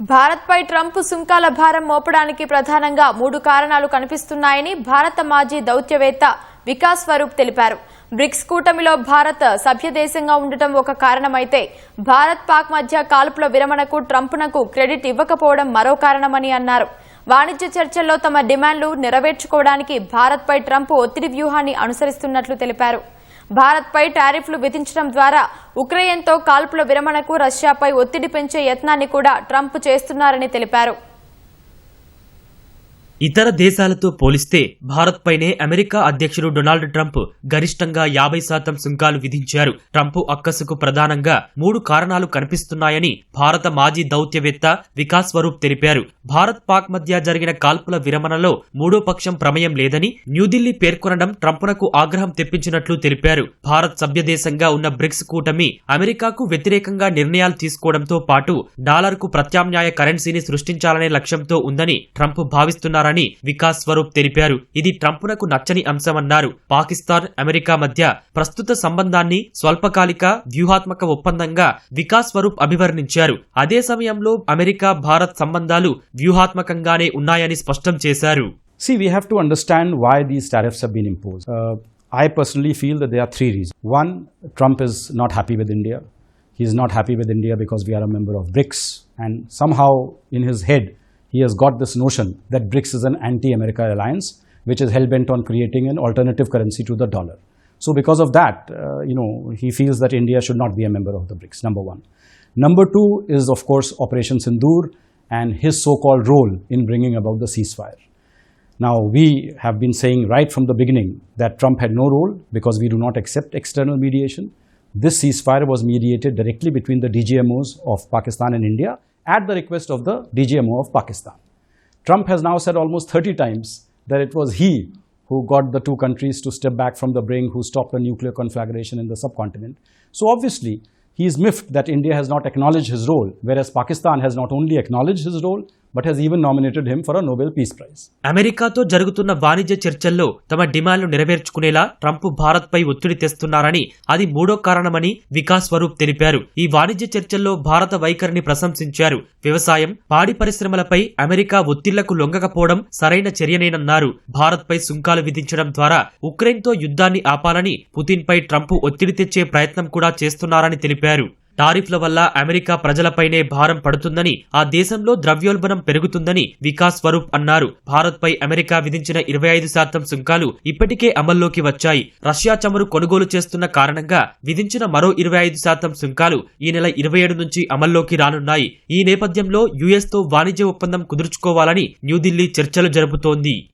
భారత్పై ట్రంప్ సుంకాల భారం మోపడానికి ప్రధానంగా మూడు కారణాలు కనిపిస్తున్నాయని భారత మాజీ దౌత్యవేత్త వికాస్ స్వరూప్ తెలిపారు. బ్రిక్స్ కూటమిలో భారత్ సభ్యదేశంగా ఉండటం ఒక కారణమైతే భారత్ పాక్ మధ్య కాల్పుల విరమణకు ట్రంప్నకు క్రెడిట్ ఇవ్వకపోవడం మరో కారణమని అన్నారు. వాణిజ్య చర్చల్లో తమ డిమాండ్లు నెరవేర్చుకోవడానికి భారత్పై ట్రంప్ ఒత్తిడి వ్యూహాన్ని అనుసరిస్తున్నట్లు తెలిపారు. భారత్పై టారిఫ్లు విధించడం ద్వారా ఉక్రెయిన్తో కాల్పుల విరమణకు రష్యాపై ఒత్తిడి పెంచే యత్నాన్ని కూడా ట్రంప్ చేస్తున్నారని తెలిపారు. ఇతర దేశాలతో పోలిస్తే భారత్పైనే అమెరికా అధ్యక్షుడు డొనాల్డ్ ట్రంప్ గరిష్టంగా యాభై శాతం సుంకాలు విధించారు. ట్రంప్ అక్కసుకు ప్రధానంగా మూడు కారణాలు కనిపిస్తున్నాయని భారత మాజీ దౌత్యవేత్త వికాస్ స్వరూప్ తెలిపారు. భారత్ పాక్ మధ్య జరిగిన కాల్పుల విరమణలో మూడో పక్షం ప్రమేయం లేదని న్యూఢిల్లీ పేర్కొనడం ట్రంప్నకు ఆగ్రహం తెప్పించినట్లు తెలిపారు. భారత్ సభ్యదేశంగా ఉన్న బ్రిక్స్ కూటమి అమెరికాకు వ్యతిరేకంగా నిర్ణయాలు తీసుకోవడంతో పాటు డాలర్కు ప్రత్యామ్నాయ కరెన్సీని సృష్టించాలనే లక్ష్యంతో ఉందని ట్రంప్ భావిస్తున్నారని చేస్తున్నారని వికాస్ స్వరూప్ తెలిపారు ఇది ట్రంప్నకు నచ్చని అంశమన్నారు పాకిస్తాన్ అమెరికా మధ్య ప్రస్తుత సంబంధాన్ని స్వల్పకాలిక వ్యూహాత్మక ఒప్పందంగా వికాస్ స్వరూప్ అభివర్ణించారు అదే సమయంలో అమెరికా భారత్ సంబంధాలు వ్యూహాత్మకంగానే ఉన్నాయని స్పష్టం చేశారు See, we have to understand why these tariffs have been imposed. Uh, I personally feel that there are three reasons. One, Trump is not happy with India. He is not happy with India because we are a member of BRICS. And somehow, in his head, he has got this notion that BRICS is an anti America alliance which is hell bent on creating an alternative currency to the dollar. So, because of that, uh, you know, he feels that India should not be a member of the BRICS, number one. Number two is, of course, Operation Sindoor and his so called role in bringing about the ceasefire. Now, we have been saying right from the beginning that Trump had no role because we do not accept external mediation. This ceasefire was mediated directly between the DGMOs of Pakistan and India at the request of the DGMO of Pakistan. Trump has now said almost 30 times that it was he who got the two countries to step back from the brink, who stopped the nuclear conflagration in the subcontinent. So, obviously, he is miffed that India has not acknowledged his role, whereas Pakistan has not only acknowledged his role but he's even nominated him for a Nobel peace prize. అమెరికాతో జరుగుతున్న వాణిజ్య చర్చల్లో తమ డిమాండ్లు నెరవేర్చుకునేలా Trump భారత్పై ఒత్తిడి తెస్తున్నారని అది మూడో కారణమని వికాస్ స్వరూప్ తెలిపారు. ఈ వాణిజ్య చర్చల్లో భారత వైఖరిని ప్రశంసించారు. వ్యవసాయం పాడి పరిశ్రమలపై అమెరికా ఒత్తిళ్ళకు లొంగకపోవడం సరైన చర్యనేనన్నారు. భారత్పై సుంకాలు విధించడం ద్వారా ఉక్రెయిన్తో యుద్ధాన్ని ఆపాలని పుతిన్పై ట్రంప్ ఒత్తిడి తెచ్చే ప్రయత్నం కూడా చేస్తున్నారని తెలిపారు. టారిఫ్ల వల్ల అమెరికా ప్రజలపైనే భారం పడుతుందని ఆ దేశంలో ద్రవ్యోల్బణం పెరుగుతుందని వికాస్ స్వరూప్ అన్నారు. భారత్పై అమెరికా విధించిన ఇరవై ఐదు శాతం సుంకాలు ఇప్పటికే అమల్లోకి వచ్చాయి. రష్యా చమురు కొనుగోలు చేస్తున్న కారణంగా విధించిన మరో ఇరవై ఐదు శాతం సుంకాలు ఈ నెల ఇరవై ఏడు నుంచి అమల్లోకి రానున్నాయి. ఈ నేపథ్యంలో యుఎస్తో వాణిజ్య ఒప్పందం కుదుర్చుకోవాలని న్యూఢిల్లీ చర్చలు జరుపుతోంది.